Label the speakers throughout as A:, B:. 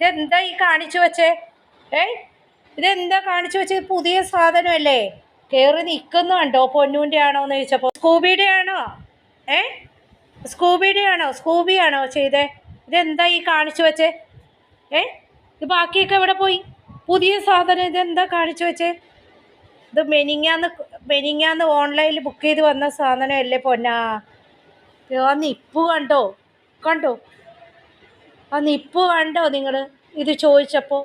A: ഇതെന്താ ഈ കാണിച്ചു വെച്ചേ? ഏ? ഇതെന്താ കാണിച്ചു വെച്ചത് പുതിയ സാധനമല്ലേ? കേറി നിൽക്കുന്നു കണ്ടോ? പൊന്നൂന്റെ ആണോ എന്ന് ചോദിച്ചപ്പോൾ സ്കൂബിയുടെ ആണോ? ഏ? സ്കൂബിയുടെ ആണോ? സ്കൂബി ആണോ ചെയ്തേ? ഇതെന്താ ഈ കാണിച്ചു വെച്ചേ? ഏ? ഇത് ബാക്കിയൊക്കെ എവിടെ പോയി? പുതിയ സാധനം ഇതെന്താ കാണിച്ചു വെച്ചേ? ഇത് മെനിങ്ങാന്ന് മെനിങ്ങാന്ന് ഓൺലൈനിൽ ബുക്ക് ചെയ്ത് വന്ന സാധനമല്ലേ പൊന്നാ? നിപ്പ് കണ്ടോ? കണ്ടോ? ആ ഇപ്പോൾ കണ്ടോ നിങ്ങൾ ഇത് ചോദിച്ചപ്പോൾ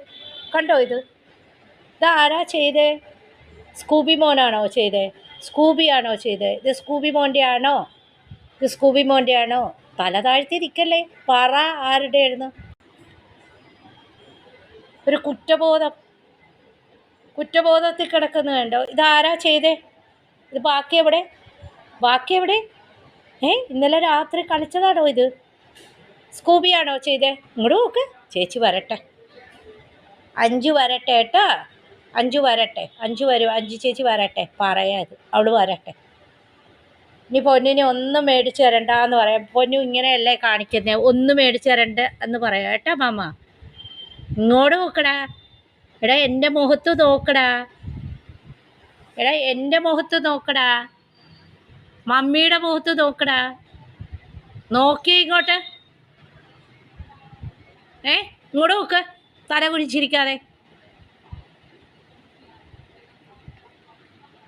A: കണ്ടോ ഇത്? ഇതാരാ ചെയ്തേ? സ്കൂബി മോനാണോ ചെയ്തേ? സ്കൂബിയാണോ ചെയ്തേ? ഇത് സ്കൂബി മോന്റെ ആണോ ഇത് സ്കൂബി മോന്റെ ആണോ തല താഴ്ത്തിരിക്കല്ലേ പറ ആരുടെ ആയിരുന്നു ഒരു കുറ്റബോധം. കുറ്റബോധത്തിൽ കിടക്കുന്ന കണ്ടോ? ഇതാരാ ചെയ്തേ? ഇത് ബാക്കി എവിടെ? ബാക്കി എവിടെ? ഏ ഇന്നലെ രാത്രി കളിച്ചതാണോ ഇത്? സ്കൂബിയാണോ ചെയ്തേ? ഇങ്ങോട്ട് നോക്ക്. ചേച്ചി വരട്ടെ. അഞ്ച് വരട്ടെ കേട്ടോ. അഞ്ച് വരട്ടെ. അഞ്ച് വരും. അഞ്ച് ചേച്ചി വരട്ടെ. പറയാത് അവൾ വരട്ടെ. ഇനി പൊന്നിനെ ഒന്നും മേടിച്ച് തരണ്ട എന്ന് പറയാം. പൊന്നു ഇങ്ങനെയല്ലേ കാണിക്കുന്നത് ഒന്നും മേടിച്ച് തരണ്ട എന്ന് പറയാം. കേട്ടോ മാമ. ഇങ്ങോട്ട് നോക്കടാ. എടാ എന്റെ മുഖത്ത് നോക്കടാ. എടാ എന്റെ മുഖത്ത് നോക്കടാ. മമ്മിയുടെ മുഖത്ത് നോക്കടാ. നോക്കി ഇങ്ങോട്ട്. ഏ? ഇങ്ങോട്ട് നോക്ക്. തല കുഴിച്ചിരിക്കാതെ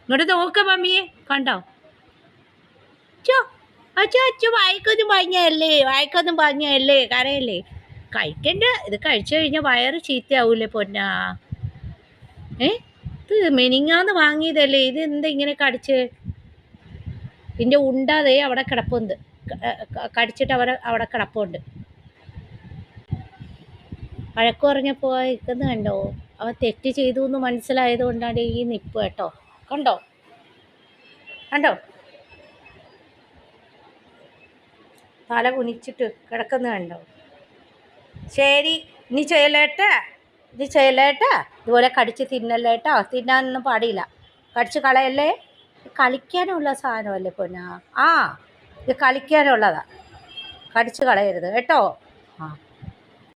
A: ഇങ്ങോട്ട് നോക്ക മമ്മിയെ. കണ്ടോ? അച്ചോ അച്ഛോ അച്ഛോ വായിക്കൊന്നും പറഞ്ഞല്ലേ? വായിക്കൊന്നും പറഞ്ഞല്ലേ? കരയല്ലേ? കഴിക്കണ്ട. ഇത് കഴിച്ചു കഴിഞ്ഞാൽ വയറ് ചീത്തയാവൂലേ പൊന്നാ. ഏ? ഇത് മെനിങ്ങാന്ന് വാങ്ങിയതല്ലേ? ഇത് എന്താ ഇങ്ങനെ കടിച്ച്? ഇതിന്റെ ഉണ്ടാതെ അവിടെ കിടപ്പുണ്ട്. കടിച്ചിട്ട് അവിടെ അവിടെ കിടപ്പുണ്ട്. വഴക്ക് പറഞ്ഞപ്പോൾ ഇരിക്കുന്ന കണ്ടോ? അവ തെറ്റ് ചെയ്തു എന്ന് മനസ്സിലായത് കൊണ്ടാണ് ഈ നിപ്പ് കേട്ടോ. കണ്ടോ? കണ്ടോ? തല കുനിച്ചിട്ട് കിടക്കുന്ന കണ്ടോ? ശരി ഇനി ചെയ്യലേട്ടാ ഇത് ചെയ്യലേട്ടാ ഇതുപോലെ കടിച്ച് തിന്നല്ലേട്ടാ തിന്നാനൊന്നും പാടില്ല. കടിച്ച് കളയല്ലേ? കളിക്കാനുള്ള സാധനമല്ലേ പൊന്നാ? ആ ഇത് കളിക്കാനുള്ളതാ. കടിച്ച് കളയരുത് കേട്ടോ. ആ.